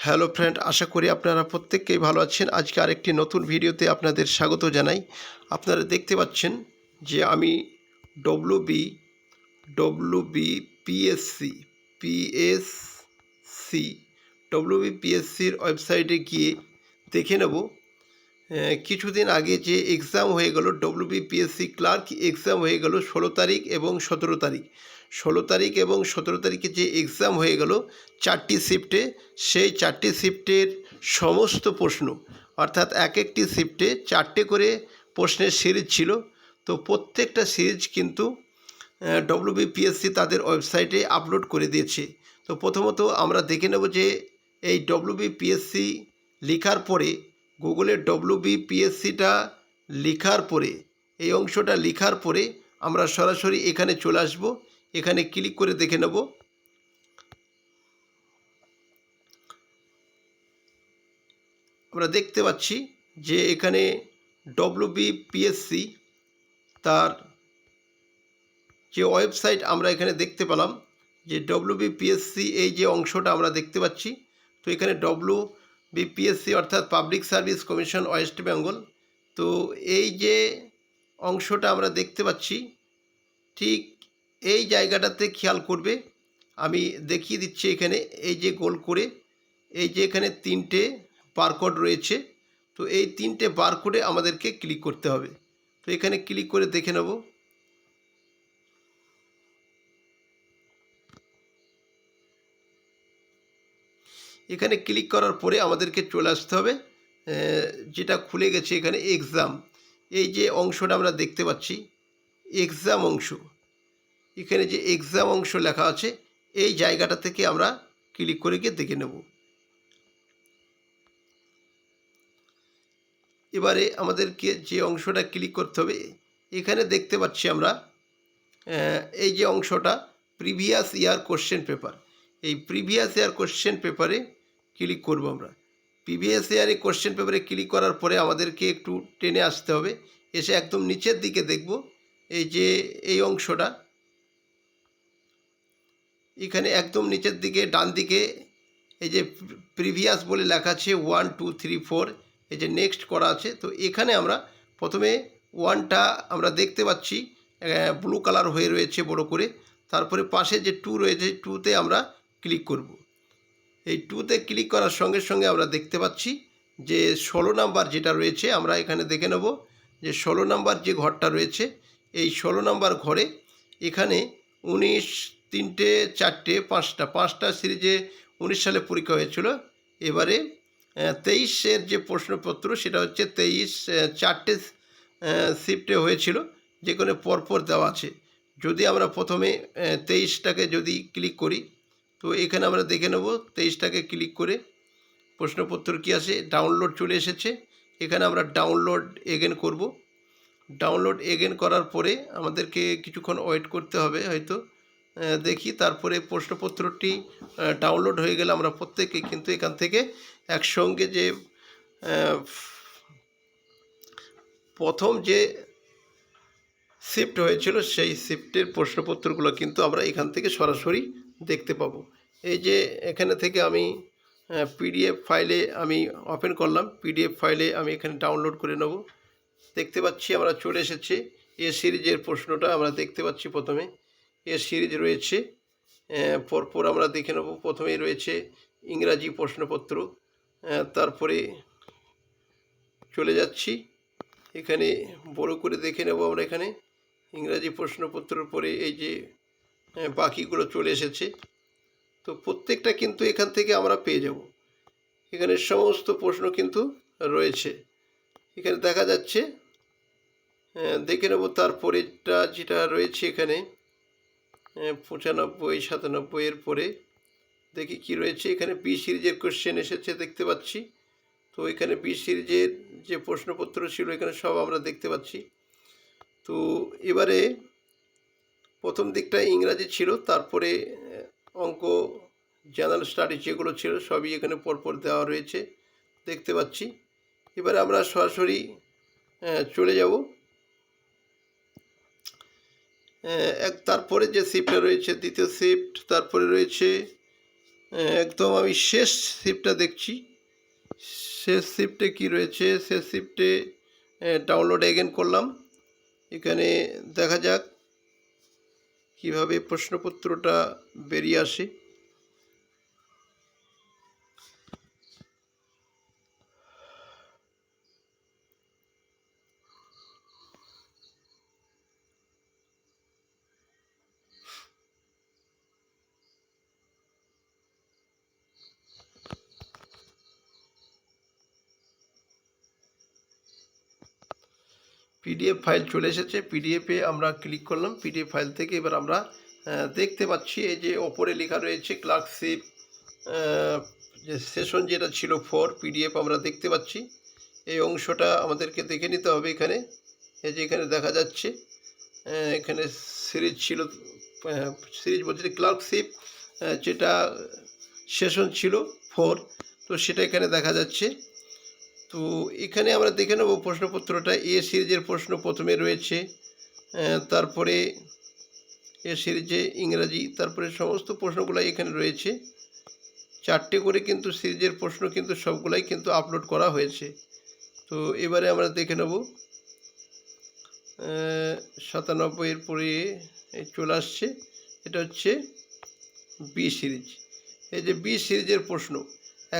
Hello friend আশা করি আপনারা প্রত্যেককেই ভালো আছেন। আজকে আরেকটি নতুন ভিডিওতে আপনাদের স্বাগত জানাই। আপনারা দেখতে পাচ্ছেন যে আমি W B W B PSC PSC W B পিএসসির ওয়েবসাইটে গিয়ে দেখে নেব কিছুদিন আগে যে এক্সাম হয়ে গেল W B PSC clerk exam হয়ে গেল ষোলো তারিখ এবং সতেরো তারিখ। ষোলো তারিখ এবং সতেরো তারিখে যে এক্সাম হয়ে গেল, চারটি শিফটে সেই চারটি শিফটের সমস্ত প্রশ্ন, অর্থাৎ এক একটি শিফটে চারটে করে প্রশ্নের সিরিজ ছিল। তো প্রত্যেকটা সিরিজ কিন্তু ডব্লিউবিপিএসসি তাদের ওয়েবসাইটে আপলোড করে দিয়েছে। তো প্রথমত আমরা দেখে নেব যে এই ডব্লিউবিপিএসসি লেখার পরে গুগলের ডব্লিউবিপিএসসিটা লেখার পরে, এই অংশটা লেখার পরে আমরা সরাসরি এখানে চলে আসব। এখানে ক্লিক করে দেখে নেব। আমরা দেখতে পাচ্ছি যে এখানে ডব্লিউবিপিএসসি তার যে ওয়েবসাইট আমরা এখানে দেখতে পেলাম, যে ডব্লিউবিপিএসসি এই যে অংশটা আমরা দেখতে পাচ্ছি, তো এখানে ডব্লিউ বিপিএসসি অর্থাৎ public service commission West Bengal তো এই যে অংশটা আমরা দেখতে পাচ্ছি, ঠিক এই জায়গাটাতে খেয়াল করবে। আমি দেখিয়ে দিচ্ছি এখানে, এই যে গোল করে, এই যে এখানে তিনটে বারকোড রয়েছে, তো এই তিনটে বারকোডে আমাদেরকে ক্লিক করতে হবে। তো এখানে ক্লিক করে দেখে নেব। এখানে ক্লিক করার পরে আমাদেরকে চলে আসতে হবে যেটা খুলে গেছে এখানে এক্সাম এই যে অংশটা আমরা দেখতে পাচ্ছি এক্সাম অংশ। এখানে যে এক্সাম অংশ লেখা আছে, এই জায়গাটা থেকে আমরা ক্লিক করে গিয়ে দেখে নেব। এবারে আমাদেরকে যে অংশটা ক্লিক করতে হবে, এখানে দেখতে পাচ্ছি আমরা এই যে অংশটা প্রিভিয়াস ইয়ার কোশ্চেন পেপার এই প্রিভিয়াস ইয়ার কোশ্চেন পেপারে ক্লিক করব আমরা। প্রিভিয়াস ইয়ারে কোশ্চেন পেপারে ক্লিক করার পরে আমাদেরকে একটু টেনে আসতে হবে। এসে একদম নিচের দিকে দেখব, এই যে এই অংশটা। এখানে একদম নিচের দিকে, ডান দিকে, এই যে প্রিভিয়াস বলে লেখা আছে ওয়ান টু থ্রি ফোর এই যে নেক্সট করা আছে। তো এখানে আমরা প্রথমে ওয়ানটা আমরা দেখতে পাচ্ছি ব্লু কালার হয়ে রয়েছে বড় করে। তারপরে পাশে যে টু রয়েছে টুতে আমরা ক্লিক করব। এই টুতে ক্লিক করার সঙ্গে সঙ্গে আমরা দেখতে পাচ্ছি যে ষোলো নাম্বার যেটা রয়েছে, আমরা এখানে দেখে নেব যে ষোলো নাম্বার যে ঘরটা রয়েছে, এই ষোলো নাম্বার ঘরে এখানে উনিশ তিনটে, চারটে, পাঁচটা পাঁচটা সিরিজে উনিশ সালে পরীক্ষা হয়েছিল। এবারে তেইশের যে প্রশ্নপত্র সেটা হচ্ছে তেইশ চারটে শিফটে হয়েছিল, যেখানে পরপর দেওয়া আছে। যদি আমরা প্রথমে তেইশটাকে যদি ক্লিক করি তো এখানে আমরা দেখে নেব তেইশটাকে ক্লিক করে প্রশ্নপত্র কী আছে? ডাউনলোড চলে এসেছে। এখানে আমরা ডাউনলোড এগেন করব। ডাউনলোড এগেন করার পরে আমাদেরকে কিছুক্ষণ ওয়েট করতে হবে হয়তো। দেখি তারপরে প্রশ্নপত্রটি ডাউনলোড হয়ে গেলে আমরা প্রত্যেকে কিন্তু এখান থেকে একসঙ্গে যে প্রথম যে শিফট হয়েছিল সেই শিফটের প্রশ্নপত্রগুলো কিন্তু আমরা এখান থেকে সরাসরি দেখতে পাবো। এই যে এখানে থেকে আমি পিডিএফ ফাইলে আমি ওপেন করলাম। পিডিএফ ফাইলে আমি এখানে ডাউনলোড করে নেব। দেখতে পাচ্ছি আমরা চলে এসেছে এ সিরিজের প্রশ্নটা আমরা দেখতে পাচ্ছি প্রথমে। এ সিরিজ রয়েছে পরপর আমরা দেখে নেব। প্রথমেই রয়েছে ইংরাজি প্রশ্নপত্র তারপরে চলে যাচ্ছি। এখানে বড় করে দেখে নেব আমরা এখানে। ইংরাজি প্রশ্নপত্রের পরে এই যে বাকিগুলো চলে এসেছে। তো প্রত্যেকটা কিন্তু এখান থেকে আমরা পেয়ে যাব। এখানে সমস্ত প্রশ্ন কিন্তু রয়েছে। এখানে দেখা যাচ্ছে আহ, দেখে নেব তারপরেটা যেটা রয়েছে এখানে। আহ, পঁচানব্বই সাতানব্বই এর পরে দেখি কি রয়েছে। এখানে বি সিরিজের কোশ্চেন এসেছে দেখতে পাচ্ছি। তো এখানে বি সিরিজের যে প্রশ্নপত্র ছিল এখানে সব আমরা দেখতে পাচ্ছি। তো এবারে প্রথম দিকটা ইংরাজি ছিল, তারপরে অঙ্ক জেনারেল স্টাডি যেগুলো ছিল সবই এখানে পরপর দেওয়া রয়েছে, দেখতে পাচ্ছি। এবারে আমরা সরাসরি চলে যাব। এক, তারপরে যে শিফটটা রয়েছে, দ্বিতীয় শিফট তারপরে রয়েছে একদম আমি শেষ শিফটটা দেখছি। শেষ শিফটে কি রয়েছে? শেষ শিফটে ডাউনলোড এগেন করলাম। এখানে দেখা যাক কীভাবে প্রশ্নপত্রটা বেরিয়ে আসে? পিডিএফ ফাইল চলে এসেছে। পিডিএফে আমরা ক্লিক করলাম। পিডিএফ ফাইল থেকে এবার আমরা দেখতে পাচ্ছি এই যে ওপরে লেখা রয়েছে ক্লার্কশিপ যে সেশন যেটা ছিল ফোর পিডিএফ আমরা দেখতে পাচ্ছি। এই অংশটা আমাদেরকে দেখে নিতে হবে এখানে। এই যে এখানে দেখা যাচ্ছে এখানে সিরিজ ছিল সিরিজ বলছে ক্লার্কশিপ যেটা সেশন ছিল ফোর তো সেটা এখানে দেখা যাচ্ছে। তো এখানে আমরা দেখে নেব প্রশ্নপত্রটা। এ সিরিজের প্রশ্ন প্রথমে রয়েছে তারপরে এ সিরিজে ইংরাজি, তারপরে সমস্ত প্রশ্নগুলো এখানে রয়েছে। চারটে করে কিন্তু সিরিজের প্রশ্ন কিন্তু সবগুলাই কিন্তু আপলোড করা হয়েছে। তো এবারে আমরা দেখে নেব সাতানব্বইয়ের পরে চলে আসছে, এটা হচ্ছে বি সিরিজ। এই যে বি সিরিজের প্রশ্ন,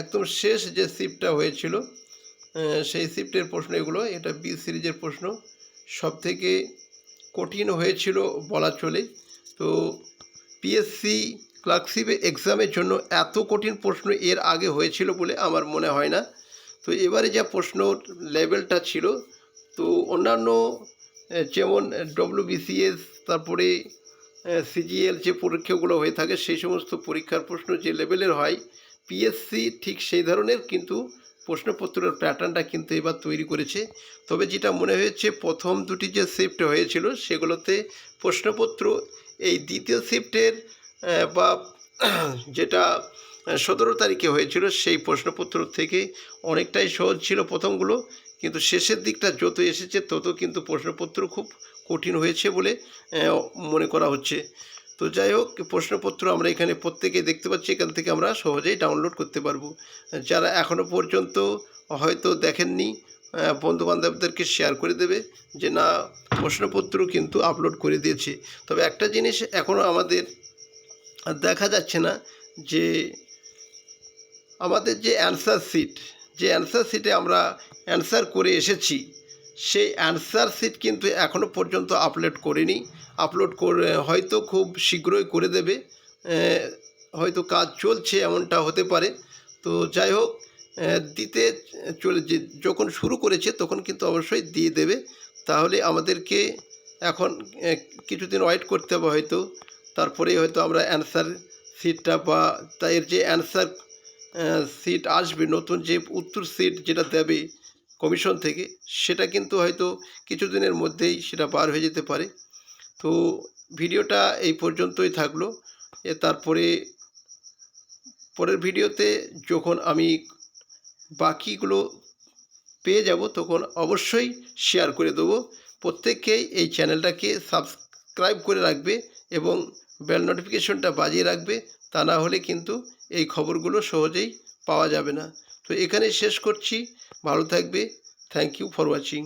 একদম শেষ যে শিফটটা হয়েছিল সেই শিফটের প্রশ্ন এগুলো, এটা বি সিরিজের প্রশ্ন। সব থেকে কঠিন হয়েছিল বলা চলে। তো পিএসসি ক্লার্কশিপ এক্সামের জন্য এত কঠিন প্রশ্ন এর আগে হয়েছিল বলে আমার মনে হয় না। তো এবারে যা প্রশ্ন লেভেলটা ছিল, তো অন্যান্য যেমন ডব্লিউবিসিএস তারপরে সিজিএল যে পরীক্ষাগুলো হয়ে থাকে, সেই সমস্ত পরীক্ষার প্রশ্ন যে লেভেলের হয় পিএসসি ঠিক সেই ধরনের, কিন্তু প্রশ্নপত্রের প্যাটার্নটা কিন্তু এবার তৈরি করেছে। তবে যেটা মনে হয়েছে প্রথম দুটি যে শিফট হয়েছিল, সেগুলোতে প্রশ্নপত্র এই দ্বিতীয় শিফটের বা যেটা সতেরো তারিখে হয়েছিল, সেই প্রশ্নপত্র থেকে অনেকটাই সহজ ছিল প্রথমগুলো। কিন্তু শেষের দিকটা যত এসেছে তত কিন্তু প্রশ্নপত্র খুব কঠিন হয়েছে বলে মনে করা হচ্ছে। তো যাই হোক, প্রশ্নপত্র আমরা এখানে প্রত্যেকে দেখতে পাচ্ছি, এখান থেকে আমরা সহজেই ডাউনলোড করতে পারব। যারা এখনও পর্যন্ত হয়তো দেখেননি বন্ধু বান্ধবদেরকে শেয়ার করে দেবে যে না, প্রশ্নপত্র কিন্তু আপলোড করে দিয়েছে। তবে একটা জিনিস এখনও আমাদের দেখা যাচ্ছে না যে আমাদের যে অ্যান্সার সিট যে অ্যান্সার সিটে আমরা অ্যান্সার করে এসেছি, সেই অ্যান্সার সিট কিন্তু এখনও পর্যন্ত আপলোড করিনি। আপলোড করে, হয়তো খুব শীঘ্রই করে দেবে। হয়তো কাজ চলছে, এমনটা হতে পারে। তো যাই হোক দিতে চলে যখন শুরু করেছে, তখন কিন্তু অবশ্যই দিয়ে দেবে। তাহলে আমাদেরকে এখন কিছুদিন ওয়েট করতে হবে হয়তো। তারপরে হয়তো আমরা অ্যান্সার সিটটা বা তাই যে অ্যান্সার সিট আসবে, নতুন যে উত্তর সিট যেটা দেবে কমিশন থেকে, সেটা কিন্তু হয়তো কিছুদিনের মধ্যেই সেটা বার হয়ে যেতে পারে। তো ভিডিওটা এই পর্যন্তই থাকল। এ তারপরে পরের ভিডিওতে যখন আমি বাকিগুলো পেয়ে যাব, তখন অবশ্যই শেয়ার করে দেবো। প্রত্যেককেই এই চ্যানেলটাকে সাবস্ক্রাইব করে রাখবে এবং বেল নোটিফিকেশনটা বাজিয়ে রাখবে, তা না হলে কিন্তু এই খবরগুলো সহজেই পাওয়া যাবে না। তো এখানে শেষ করছি। ভালো থাকবে। Thank you for watching